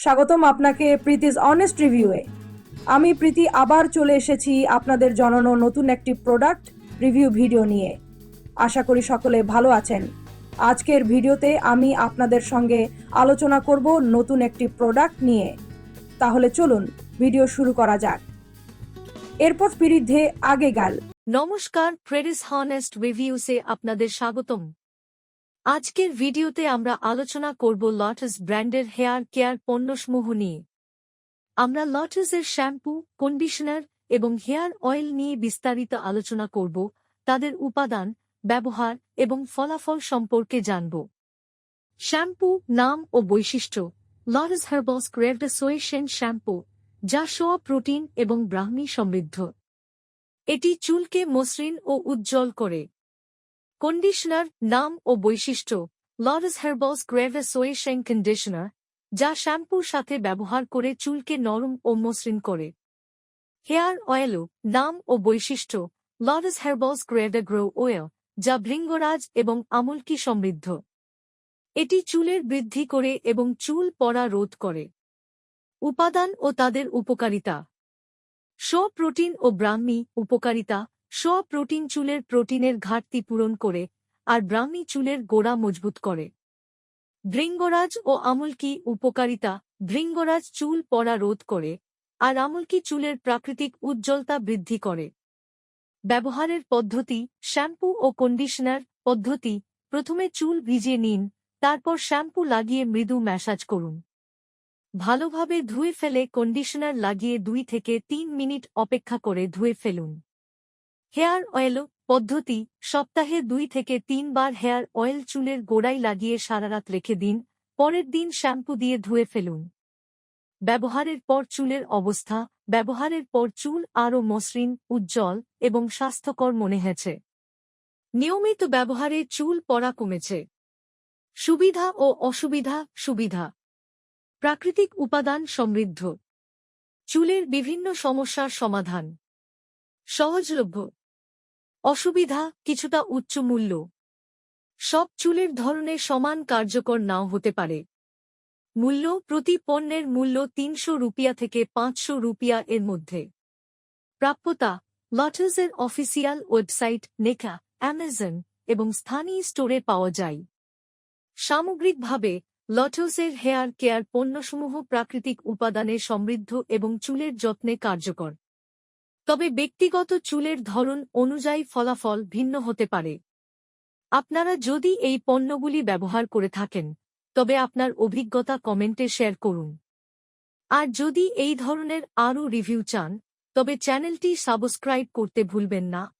স্বাগতম আপনাকে প্রীতিজ অনেস্ট রিভিউয়ে আমি প্রীতি, আবার চলে এসেছি আপনাদের জনানো নতুন একটি প্রোডাক্ট রিভিউ ভিডিও নিয়ে। আশা করি সকলে ভালো আছেন। আজকের ভিডিওতে আমি আপনাদের সঙ্গে আলোচনা করব নতুন একটি প্রোডাক্ট নিয়ে। তাহলে চলুন ভিডিও শুরু করা যাক। এরপর বিরুদ্ধে আগে গাল। নমস্কার প্রেরিস হনেস্ট রিভিউসে আপনাদের স্বাগতম। আজকের ভিডিওতে আমরা আলোচনা করব লটাস ব্র্যান্ডের হেয়ার কেয়ার পণ্যসমূহ নিয়ে। আমরা লটাসের শ্যাম্পু, কন্ডিশনার এবং হেয়ার অয়েল নিয়ে বিস্তারিত আলোচনা করব, তাদের উপাদান, ব্যবহার এবং ফলাফল সম্পর্কে জানব। শ্যাম্পু নাম ও বৈশিষ্ট্য। লটাস হার্বলস ক্রেভডাসোয়েশন শ্যাম্পু, যা সোয়া প্রোটিন এবং ব্রাহ্মী সমৃদ্ধ। এটি চুলকে মসৃণ ও উজ্জ্বল করে। কন্ডিশনার নাম ও বৈশিষ্ট্য লরাস হার্বলস গ্রেভাসোয়েশন কন্ডিশনার যা শ্যাম্পুর সাথে ব্যবহার করে চুলকে নরম ও মসৃণ করে। হেয়ার অয়েলও নাম ও বৈশিষ্ট্য লরাস হার্বলস গ্রেভা গ্রো অয়েল যা ভৃঙ্গরাজ এবং আমলকি সমৃদ্ধ। এটি চুলের বৃদ্ধি করে এবং চুল পড়া রোধ করে। উপাদান ও তাদের উপকারিতা। শ প্রোটিন ও ব্রাহ্মী উপকারিতা। শ প্রোটিন চুলের প্রোটিনের ঘাটতি পূরণ করে আর ব্রাহ্মী চুলের গোড়া মজবুত করে। ভৃঙ্গরাজ ও আমলকি উপকারিতা, ভৃঙ্গরাজ চুল পড়া রোধ করে আর আমলকি চুলের প্রাকৃতিক উজ্জ্বলতা বৃদ্ধি করে। ব্যবহারের পদ্ধতি, শ্যাম্পু ও কন্ডিশনার পদ্ধতি, প্রথমে চুল ভিজিয়ে নিন, তারপর শ্যাম্পু লাগিয়ে মৃদু ম্যাসাজ করুন। ভালোভাবে ধুয়ে ফেলে কন্ডিশনার লাগিয়ে দুই থেকে তিন মিনিট অপেক্ষা করে ধুয়ে ফেলুন। হেয়ার অয়েল পদ্ধতি সপ্তাহে দুই থেকে তিনবার হেয়ার অয়েল চুলের গোড়ায় লাগিয়ে সারারাত রেখে দিন, পরের দিন শ্যাম্পু দিয়ে ধুয়ে ফেলুন। ব্যবহারের পর চুলের অবস্থা, ব্যবহারের পর চুল আরও মসৃণ, উজ্জ্বল এবং স্বাস্থ্যকর মনে হয়েছে। নিয়মিত ব্যবহারে চুল পড়া কমেছে। সুবিধা ও অসুবিধা সুবিধা। প্রাকৃতিক উপাদান সমৃদ্ধ। চুলের বিভিন্ন সমস্যার সমাধান। সহজলভ্য। অসুবিধা কিছুটা উচ্চ মূল্য। সব চুলের ধরনে সমান কার্যকর নাও হতে পারে। মূল্য প্রতি পণ্যের মূল্য তিনশো রুপিয়া থেকে পাঁচশো রুপিয়া এর মধ্যে। প্রাপ্যতা লটাসের অফিসিয়াল ওয়েবসাইট নেকা, অ্যামাজন এবং স্থানীয় স্টোরে পাওয়া যায়। সামগ্রিকভাবে লটোসের হেয়ার কেয়ার পণ্যসমূহ প্রাকৃতিক উপাদানে সমৃদ্ধ এবং চুলের যত্নে কার্যকর। তবে ব্যক্তিগত চুলের ধরন অনুযায়ী ফলাফল ভিন্ন হতে পারে। আপনারা যদি এই পণ্যগুলি ব্যবহার করে থাকেন, তবে আপনার অভিজ্ঞতা কমেন্টে শেয়ার করুন। আর যদি এই ধরনের আরও রিভিউ চান, তবে চ্যানেলটি সাবস্ক্রাইব করতে ভুলবেন না।